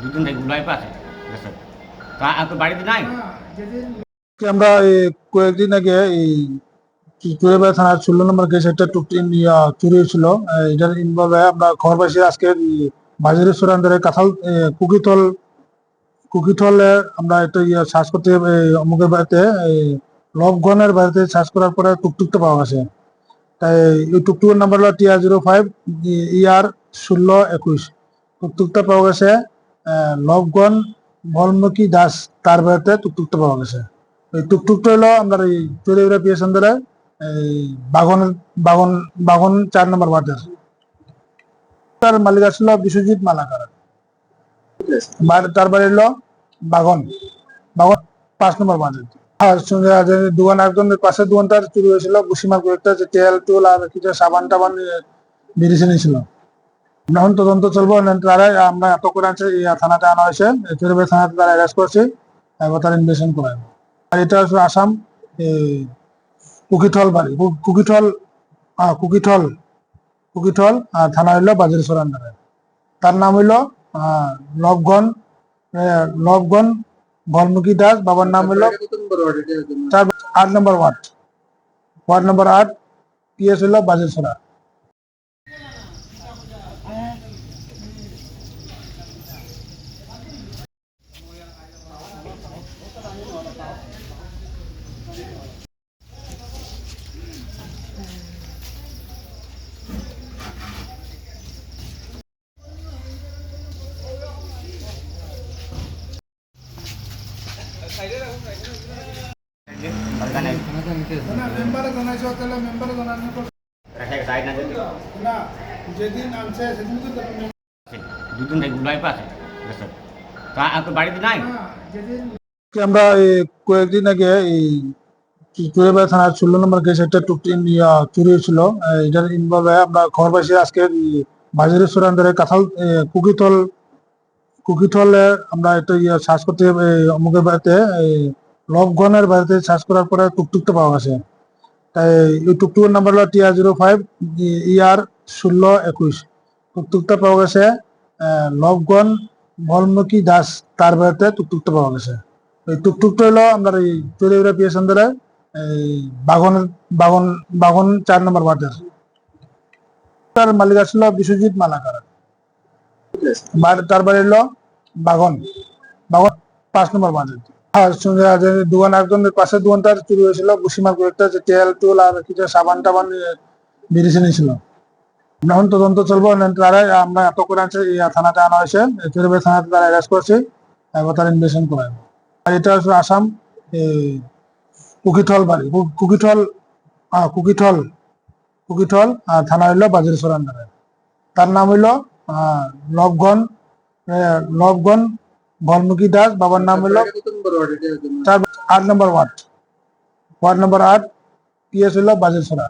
দুদিন থেকে উলাই পাশে তা বাড়িতে নাই আমরা কয়েকদিন আগে এই চুরিবাড়ি থানার ষোলো নম্বর কেস একটা টুকটি চুরি হয়েছিল। এটার ইনভলভে আমরা খবর পাইছি আজকে বাজারের সুরান্দরে কাঁঠাল কুকিতল কুকিতলে আমরা একটা ইয়ে সার্চ করতে অমুকের বাড়িতে এই লবগনের বাড়িতে সার্চ করার পরে টুকটুকটা পাওয়া গেছে। তাই এই টুকটুকের নাম্বার হলো টিআর জিরো ফাইভ ইয়ার ষোলো একুশ। টুকটুকটা পাওয়া গেছে আহ, লবগন ভলমুখী দাস তার বাড়িতে টুকটুকটা পাওয়া গেছে। এই টুকটুকটা হলো আমরা এই চুরিগুড়া পিএস আন্দরে এই বাগন বাগন বাগন চার নম্বর ওয়ার্ডের। তার মালিক আসলো বিশ্বজিৎ মালাকার। তার বাড়ি বাগন। বাগন পাঁচ নম্বর দোকান পাশে দোকানটার চুরি হয়েছিল যে তেল, টুল আর কিছু সাবান টাবান বেরিয়ে নিয়েছিল এখন তদন্ত চলবো তারা, আমরা এত করে থানাতে আনা হয়েছে থানাতে তারা অ্যারেস্ট করছে, এবার তারা ইনভেস্টিগেশন করাবে। আর এটা আসাম কুকিঠল বাড়ি কু- কুকিঠল আহ, কুকিঠল থানা হইল বাজার সরান্ডারে তার নাম হইল নবগণ নবগণ ভলমুখী দাস বাবার নাম হইল চার আট নম্বর ওয়ার্ড ওয়ার্ড নম্বর আট পিএস হইল বাজার সরা আমরা কয়েকদিন আগে থানার ষোলো নম্বর কেস একটা টুকটি চুরি হয়েছিল। এটার ইনভলভে আমরা খবর পাইছি আজকে এই বাজারের সুরান্দরে কাঁঠাল এ, কুকিতল আমরা একটা ইয়ে সার্চ করতে অমুকের বাড়িতে লবগনের বাড়িতে সার্চ করার পরে টুকটুকটা পাওয়া গেছে। তাই এই টুকটুকের নাম্বার হলো টিআর জিরো ফাইভ ইয়ার ষোলো একুশ। টুকটুকটা পাওয়া গেছে লবগন ভলমুখী দাস তার বাড়িতে টুকটুকটা পাওয়া গেছে। এই টুকটুকটা হলো আমরা এই চুরিগুড়া পিএস আন্দরে এই বাগন বাগন বাগন চার নম্বর ওয়ার্ডের তার মালিক আসলো বিশ্বজিৎ মালাকার। তার বাড়ি হলো বাগন বাগন পাঁচ নম্বর আছে পাশে দোকানটার চুরি হয়েছিল কয়েকটা যে তেল টুল আর কিছু সাবান টাবান বেরিয়ে নিয়েছিল। এখন তদন্ত চলবো তারা আমরা এত করে আনছে থানাতে আনা হয়েছে চুরিবাড়ি থানাতে তারা অ্যারেস্ট এবার তারা আর এটা হচ্ছে আসাম কুকিঠল বাড়ি কুকিঠল কুকিঠল কুকিঠল থানা হইল বাজার সরান্ডারে তার নাম হইল আহ, লবগণ ভলমুখী দাস বাবার নাম হলো চার আট নম্বর ওয়ার্ড। ওয়ার্ড নম্বর আট পিএস হলো বাজেশ্বরা।